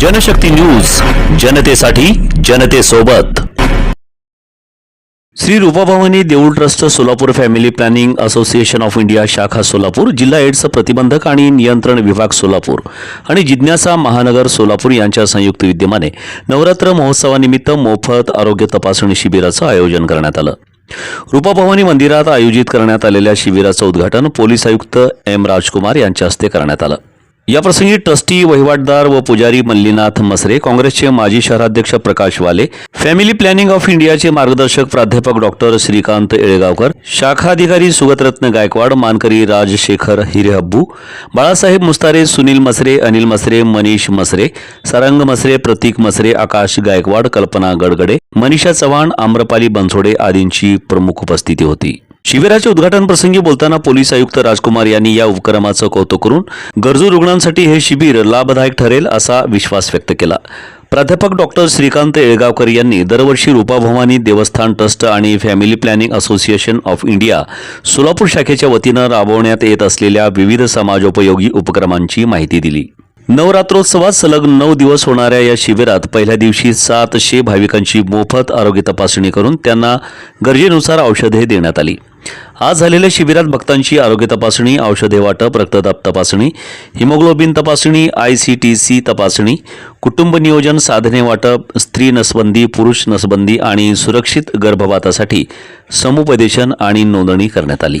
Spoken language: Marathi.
जनशक्ती न्यूज जनतेसाठी जनतेसोबत. श्री रूपाभवानी देऊळ trust Solapur family planning association of India शाखा सोलापूर जिल्हा एड्स प्रतिबंधक आणि नियंत्रण विभाग सोलापूर आणि जिज्ञासा महानगर सोलापूर यांच्या संयुक्त विद्यमाने नवरात्र महोत्सवानिमित्त मोफत आरोग्य तपासणी शिबिराचं आयोजन करण्यात आलं. रूपाभवानी मंदिरात आयोजित करण्यात आलेल्या शिबिराचं उद्घाटन पोलीस आयुक्त एम राजकुमार यांच्या हस्ते करण्यात आलं. याप्रसंगी ट्रस्टी वहिवाटदार व पुजारी मल्लीनाथ मसरे काँग्रेसचे माजी शहराध्यक्ष प्रकाश वाले फॅमिली प्लॅनिंग ऑफ इंडियाचे मार्गदर्शक प्राध्यापक डॉक्टर श्रीकांत येळेगावकर शाखाधिकारी सुगतरत्न गायकवाड मानकरी राजशेखर हिरेहब्बू बाळासाहेब मुस्तारे सुनील मसरे अनिल मसरे मनीष मसरे सरंग मसरे प्रतीक मसरे आकाश गायकवाड कल्पना गडगडे मनीषा चव्हाण आम्रपाली बनसोडे आदींची प्रमुख उपस्थिती होती. शिबिराच्या उद्घाटन प्रसंगी बोलताना पोलीस आयुक्त राजकुमार यांनी या उपक्रमाचं कौतुक करून गरजू रुग्णांसाठी हे शिबिर लाभदायक ठरेल असा विश्वास व्यक्त केला. प्राध्यापक डॉक्टर श्रीकांत येळगावकर यांनी दरवर्षी रूपाभवानी देवस्थान ट्रस्ट आणि family planning association of India Solapur शाखेच्या वतीनं राबवण्यात येत असलेल्या विविध समाजोपयोगी उपक्रमांची माहिती दिली. नवरात्रोत्सवात सलग नऊ दिवस होणाऱ्या या शिबिरात पहिल्या दिवशी सातशे भाविकांची मोफत आरोग्य तपासणी करून त्यांना गरजेनुसार औषधे देण्यात आली. आज झालेल्या शिबिरात भक्तांची आरोग्य तपासणी औषधे वाटप रक्तदाब तपासणी हिमोग्लोबिन तपासणी आय सी टी सी तपासणी कुटुंब नियोजन साधने वाटप स्त्री नसबंदी पुरुष नसबंदी आणि सुरक्षित गर्भपातासाठी समुपदेशन आणि नोंदणी करण्यात आली.